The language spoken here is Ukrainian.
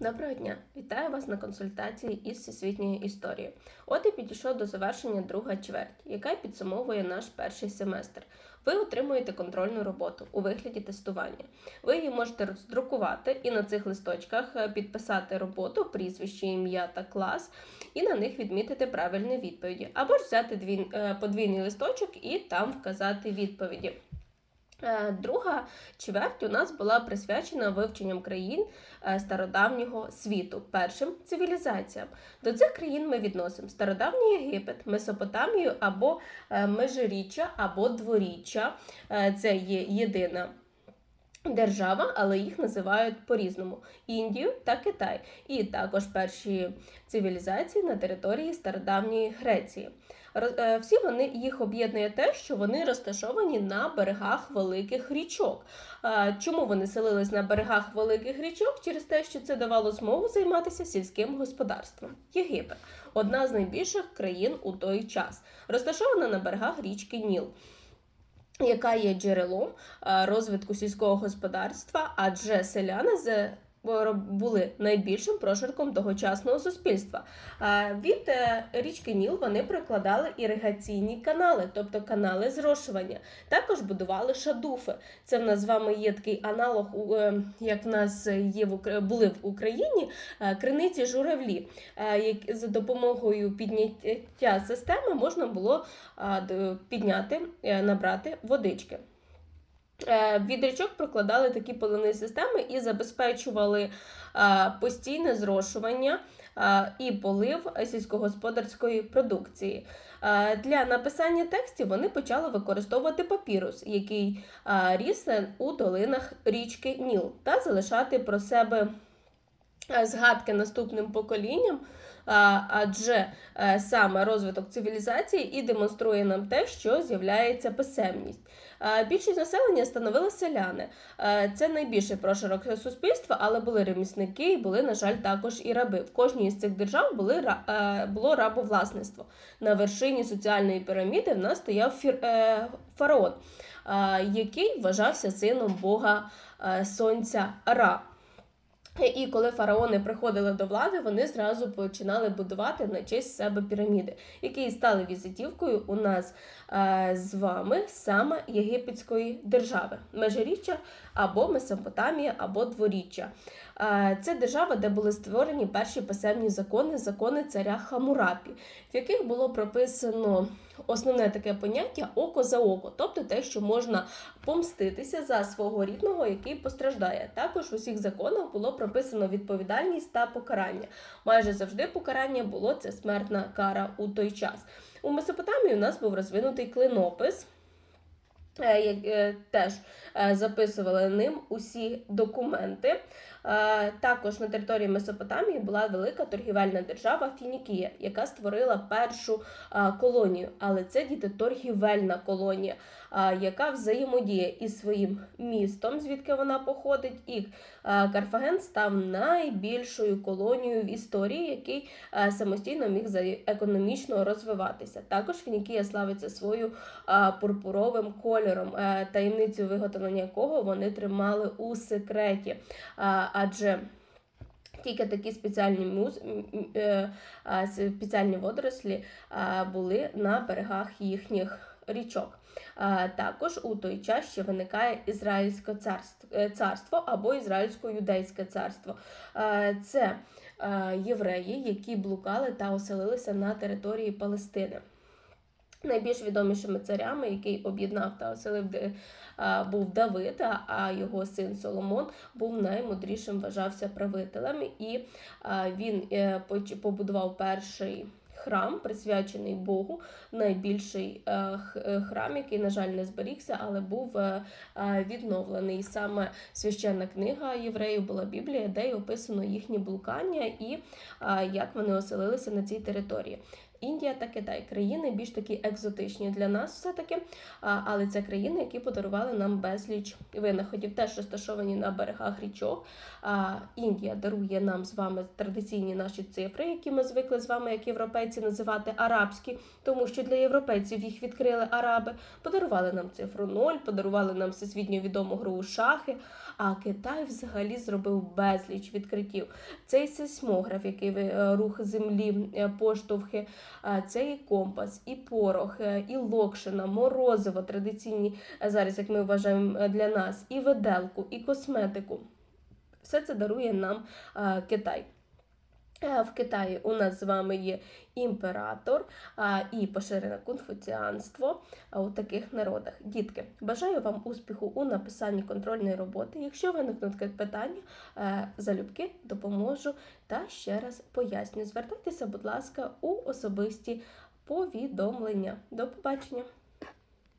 Доброго дня! Вітаю вас на консультації із всесвітньої історії. От і підійшов до завершення друга чверть, яка підсумовує наш перший семестр. Ви отримуєте контрольну роботу у вигляді тестування. Ви її можете роздрукувати і на цих листочках е, підписати роботу, прізвище, ім'я та клас, і на них відмітити правильні відповіді. Або ж взяти е, подвійний листочок і там вказати відповіді. Е, Друга чверть у нас була присвячена вивченням країн е, стародавнього світу, першим цивілізаціям. До цих країн ми відносимо стародавній Єгипет, Месопотамію або е, Межиріччя, або Дворіччя. Це є єдина. Держава, але їх називають по-різному: Індію та Китай, і також перші цивілізації на території стародавньої Греції. Е, Всі вони їх об'єднує те, що вони розташовані на берегах великих річок. Чому вони селились на берегах великих річок? Через те, що це давало змогу займатися сільським господарством. Єгипет одна з найбільших країн у той час, розташована на берегах річки Ніл. Яка є джерелом е, розвитку сільського господарства, адже селяни з були найбільшим прошарком тогочасного суспільства. Від е, річки Ніл вони прокладали іригаційні канали, тобто канали зрошування. Також будували шадуфи. Це в нас з вами є такий аналог, е, як в нас є в були в Україні е, криниці журавлі. За допомогою підняття системи можна було підняти, набрати водички. Е, Від річок прокладали такі поливні системи і забезпечували постійне зрошування і полив сільськогосподарської продукції. Е, Для написання текстів вони почали використовувати папірус, який ріс у долинах річки Ніл, та залишати про себе е, згадки наступним поколінням. Адже е, саме розвиток цивілізації і демонструє нам те, що з'являється писемність. Більшість населення становили селяни. Е, Це найбільший прошарок суспільства, але були ремісники і були, на жаль, також і раби. В кожній із цих держав були, е, було рабовласництво. На вершині соціальної піраміди в нас стояв фір- фараон, який вважався сином бога сонця Ра. І коли фараони приходили до влади, вони зразу починали будувати на честь себе піраміди, які стали візитівкою у нас е, з вами саме єгипетської держави, межиріччя або Месопотамія, або дворіччя. Е, це держава, де були створені перші писемні закони, закони царя Хамурапі, в яких було прописано основне таке поняття око за око, тобто те, що можна помститися за свого рідного, який постраждає. Також в усіх законах було прописано відповідальність та покарання. Майже завжди покарання було це смертна кара у той час. У Месопотамії у нас був розвинутий клинопис. е, е, Теж е, записували ним усі документи. Також на території Месопотамії була велика торгівельна держава Фінікія, яка створила першу колонію. Але це діти торгівельна колонія, яка взаємодіє із своїм містом, звідки вона походить. І Карфаген став найбільшою колонією в історії, який самостійно міг економічно розвиватися. Також Фінікія славиться свою пурпуровим кольором, е, таємницю виготовлення якого вони тримали у секреті. Адже тільки такі спеціальні муз... м- м- е, спеціальні водорослі були на берегах їхніх річок. Також у той час ще виникає Ізраїльське царство, е, або Ізраїльсько-юдейське царство. Це євреї, які блукали та оселилися на території Палестини. Найбільш відомішими царями, який об'єднав та оселив, був Давид, а- а його син Соломон був наймудрішим, вважався правителем, і він е, побудував перший храм, присвячений Богу, найбільший е, е, храм, який, на жаль, не зберігся, але був е, відновлений. Саме священна книга євреїв була Біблія, де й описано їхні блукання і як вони оселилися на цій території. Індія та Китай країни більш такі екзотичні для нас, все-таки, але це країни, які подарували нам безліч винаходів, теж розташовані на берегах річок. Індія дарує нам з вами традиційні наші цифри, які ми звикли з вами, як європейці, називати арабські, тому що для європейців їх відкрили араби. Подарували нам цифру 0, подарували нам всесвітньо відому гру шахи. А Китай взагалі зробив безліч відкриттів. Цей сейсмограф, який ви- е, рух землі, е, поштовхи, це і компас, і порох, е, і локшина, морозиво традиційні е, зараз, як ми вважаємо е, для нас, і виделку, і косметику. Все це дарує нам Китай. В Китаї у нас з вами є імператор і поширене конфуціанство у таких народах. Дітки, бажаю вам успіху у написанні контрольної роботи. Якщо виникнуть питання, е, залюбки допоможу та ще раз поясню. Звертайтеся, будь ласка, у особисті повідомлення. До побачення!